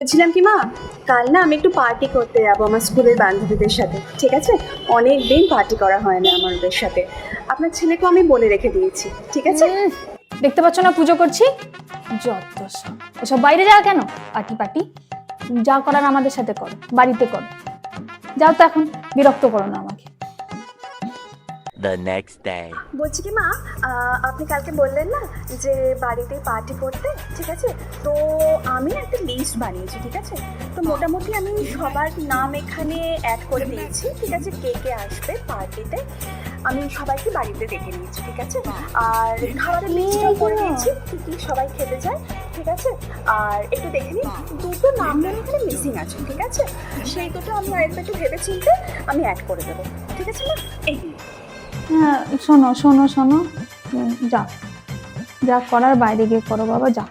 বলছিলাম কি, মা, কাল না আমি একটু পার্টি করতে যাব আমার স্কুলের বান্ধবীদের সাথে, ঠিক আছে? অনেক দিন পার্টি করা হয় না আমার ওদের সাথে। আপনার ছেলেকেও আমি বলে রেখে দিয়েছি, ঠিক আছে? দেখতে পাচ্ছ না পুজো করছি? যত সব। বাইরে যাওয়া কেন? পার্টি পার্টি যা করার আমাদের সাথে করো, বাড়িতে করো। যাও তো এখন, বিরক্ত করো না আমাকে the next day. বলছি কি মা আপনি কালকে বললেন না যে বাড়িতে পার্টি করতে, ঠিক আছে? তো আমি একটা লিস্ট বানিয়েছি, ঠিক আছে? তো মোটামুটি আমি সবার নাম এখানে অ্যাড করে দিয়েছি, ঠিক আছে? কে কে আসবে পার্টিতে আমি সবাইকে বাড়িতে ডেকে নিয়েছি, ঠিক আছে? আর খাবারের লিস্টটাও করে দিয়েছি, কি কি সবাই খেতে চায়, ঠিক আছে? আর একটু দেখে নিন, দুটো নাম মনে এখানে মিসিং আছে, ঠিক আছে? সেই দুটো আমি আরেকবার একটু ভেবে চিনতে আমি অ্যাড করে দেবো, ঠিক আছে না এই। হ্যাঁ শোনো শোনো শোনো। যা। যা করার বাইরে গিয়ে করো বাবা যাও